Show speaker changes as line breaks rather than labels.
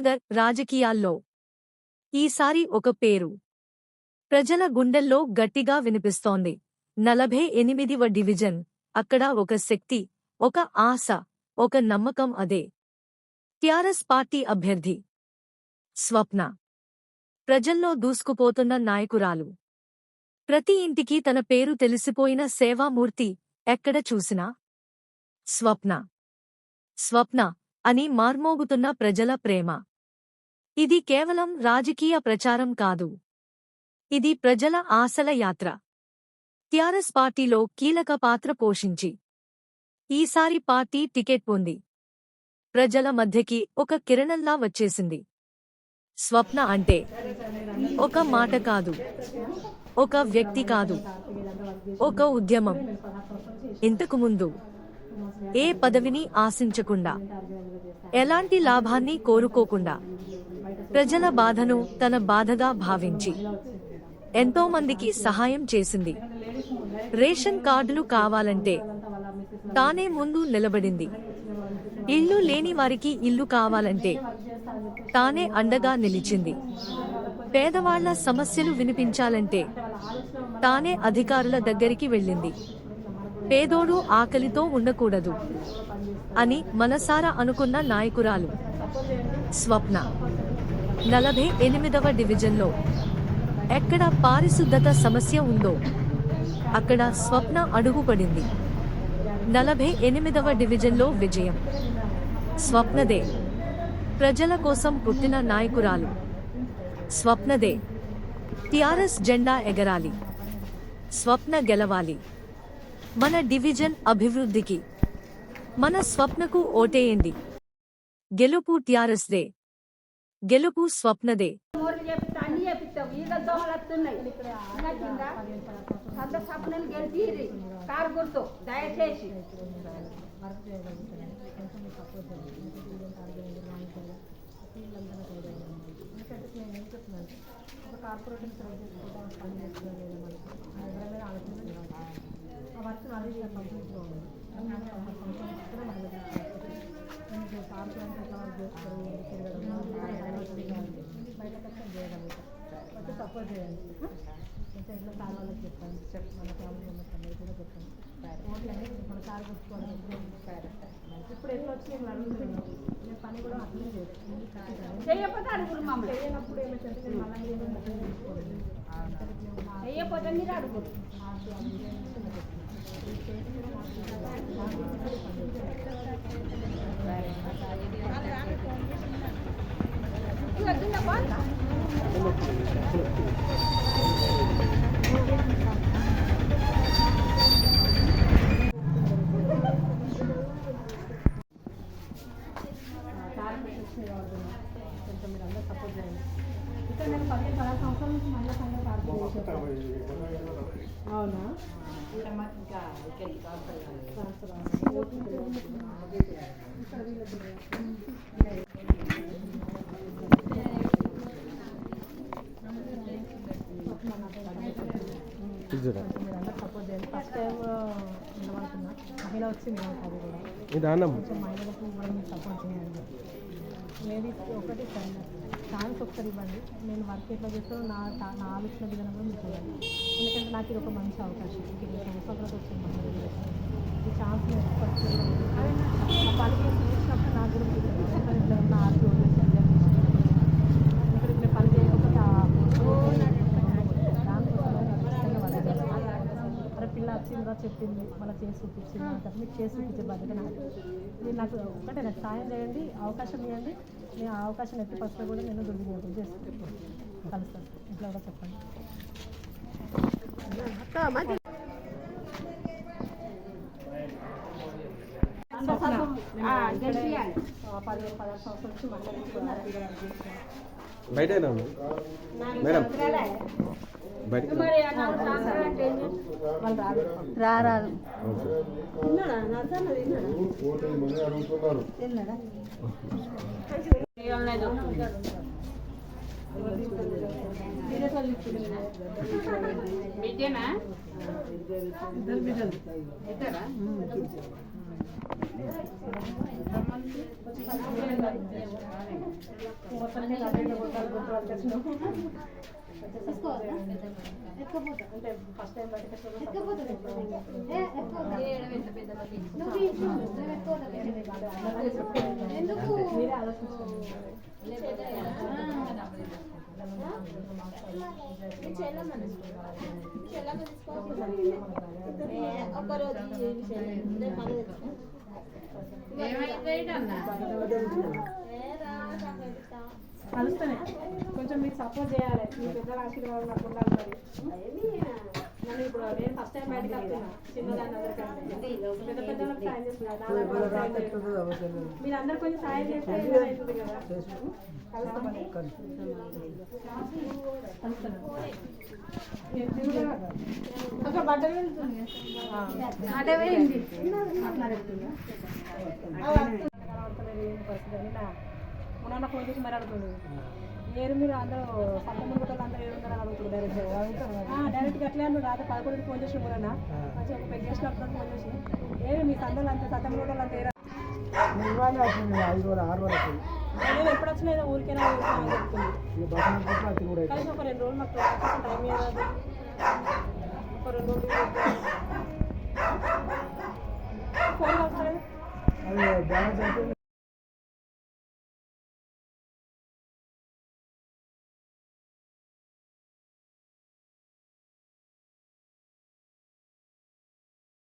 కరీంనగర్ రాజకీయాల్లో. ఈసారి ఒక పేరు. ప్రజల గుండెల్లో గట్టిగా వినిపిస్తోంది. నలభై ఎనిమిదివ డివిజన్. అక్కడ ఒక శక్తి ఒక ఆశ ఒక నమ్మకం అదే. టిఆర్ఎస్ పార్టీ అభ్యర్థి. స్వప్న. ప్రజల్లో దూసుకుపోతున్న నాయకురాలు. ప్రతి ఇంటికి తన పేరు తెలిసిపోయిన సేవామూర్తి ఎక్కడ చూసినా? స్వప్న. స్వప్న అని మార్మోగుతున్న ప్రజల ప్రేమ. ఇది కేవలం రాజకీయ ప్రచారం కాదు. ఇది ప్రజల ఆశల యాత్ర. టిఆర్ఎస్ పార్టీలో కీలక పాత్ర పోషించి. ఈసారి పార్టీ టికెట్ పొంది. ప్రజల మధ్యకి ఒక కిరణంలా వచ్చేసింది. స్వప్న అంటే ఒక మాట కాదు. ఒక వ్యక్తి కాదు. ఒక ఉద్యమం. ఇంతకు ముందు ఏ పదవిని ఆశించకుండా ఎలాంటి లాభాన్ని కోరుకోకుండా ప్రజల బాధను తన బాధగా భావించి ఎంతో మందికి సహాయం చేసింది. రేషన్ కార్డులు కావాలంటే తానే ముందు నిలబడింది. ఇల్లు లేని వారికి ఇల్లు కావాలంటే తానే అండగా నిలిచింది. పేదవాళ్ళ సమస్యలు వినిపించాలంటే తానే అధికారుల దగ్గరికి వెళ్ళింది. పేదోడు ఆకలితో ఉండకూడదు అని మనసారా అనుకున్న నాయకురాలు. స్వప్న. నలభై ఎనిమిదవ డివిజన్లో ఎక్కడ పారిశుద్ధత సమస్య ఉందో అక్కడ స్వప్న అడుగుపడింది. నలభై ఎనిమిదవ డివిజన్లో విజయం. స్వప్నదే. ప్రజల కోసం పుట్టిన నాయకురాలు. స్వప్నదే. టిఆర్ఎస్ జెండా ఎగరాలి. స్వప్న గెలవాలి. మన డివిజన్ అభివృద్ధికి మన స్వప్నకు ఓటేయండి. గెలుపు టిఆర్ఎస్ దే. గెలుపు స్వప్నదే.
మోర్లు చేపిస్తా అన్ని చేపిస్తావు ఈగ దోమలు వస్తున్నాయి నచ్చిందా సొంత సపనలు గెలిచి కారు గుర్తు దయచేసి
సపోర్ట్ చేయండి ఇంకా ఇంట్లో సార్ వాళ్ళకి చెప్పండి చెప్పి. మన ఫ్యామిలీ మెంబర్స్ అందరూ కూడా చెప్పండి ఓట్లని మన గుర్తుకోవడం ఇప్పుడు ఎట్లా వచ్చి నేను అడుగుతున్నాను నేను పని కూడా అట్లనే చేస్తాను
చెయ్యకపోతే అడుగురు మమ్మల్ని.
చేయనప్పుడు ఏమైతే నేను మళ్ళీ ఏదో మొత్తం చేసుకోలేదు
చెయ్యకపోతే మీరు అడుగురు. ఇక కింద పోతా
సార్ పెట్టేసి కొంచెం మీరు అందరూ సపోర్ట్ చేయండి అవునా?
నిదానం
కొంచెం మహిళలకు సపోర్ట్ చేయండి. లేడీస్ ఒకటి ఛాన్స్ ఒకసారి ఇవ్వండి. నేను వర్క్ ఎట్లా చేస్తానో నా నా- ఆలోచన విధానం కూడా మీరు చూడండి. ఎందుకంటే నాకు ఇది ఒక మంచి అవకాశం. ఇంక సంవత్సరాలకు వచ్చింది. ఈ ఛాన్స్ నేను ఫస్ట్ ఆ పని చేసి చూసినప్పుడు నాకు కూడా తెలియదు. ఎందుకంటే ఇట్లా ఉన్న ఆర్టీ ఇక్కడ ఇట్లా పని చేయకపోతే ఆ దానికోసం ఖచ్చితంగా వాళ్ళు చేస్తారు. అరే పిల్ల వచ్చిందా చెప్పింది మళ్ళీ చేసి చూపించింది అంటే. మీకు చేసి చూపించే బాధ్యత నాకు మీరు నాకు ఒకటే నాకు సాయం చేయండి అవకాశం ఇవ్వండి. నేను ఆ అవకాశం ఎత్తి ఫస్ట్ కూడా నేను దుర్వినియోగం చేసుకుంటాను కలుస్తాను. ఇంట్లో కూడా చెప్పండి.
బయట మేడం?
రారాదు. బిడ్డేనా?
ఇద్దరు బిడ్డలు.
ఇద్దరా
అంటే ఫస్ట్ టైం మీరే కలుస్తానే. కొంచెం మీకు సపోర్ట్ చేయాలి. మీ పెద్దల ఆశీర్వాదం నాకు ఉండాలి మరి. నన్ను ఇప్పుడు నేను ఫస్ట్ టైం బయటకు వస్తున్నా చిన్నదాన్ని అందరికంటే పెద్ద సాయం. మీరు అందరు కొంచెం సాయం చేస్తే కదా? కలుస్తామని మొన్న ఫోన్ చేసి మరి అడుగుతుంది ఏరు మీరు అందరూ సత్తమ్మ గుట్టలు అందరూ ఏడు ఉందని అడుగుతుంది డైరెక్ట్ డైరెక్ట్గా అట్లే అన్నాడు రాత్రి పదకొండుకి ఫోన్ చేసి మొన్న మంచిగా ఒక పెద్ద గెస్ట్ అప్పుడు ఫోన్ చేసి ఏరు మీ సందలు అంతా సత్తమ్మ గుట్టలు అంతా ఏరా నేను ఎప్పుడు వచ్చినా ఏదో ఊరికైనా ఊరికైనా చెప్తుంది. కలిసి ఒక రెండు రోజులు మాకు టైం ఏదో ఒక రెండు రోజులు ఫోన్ వస్తలేదు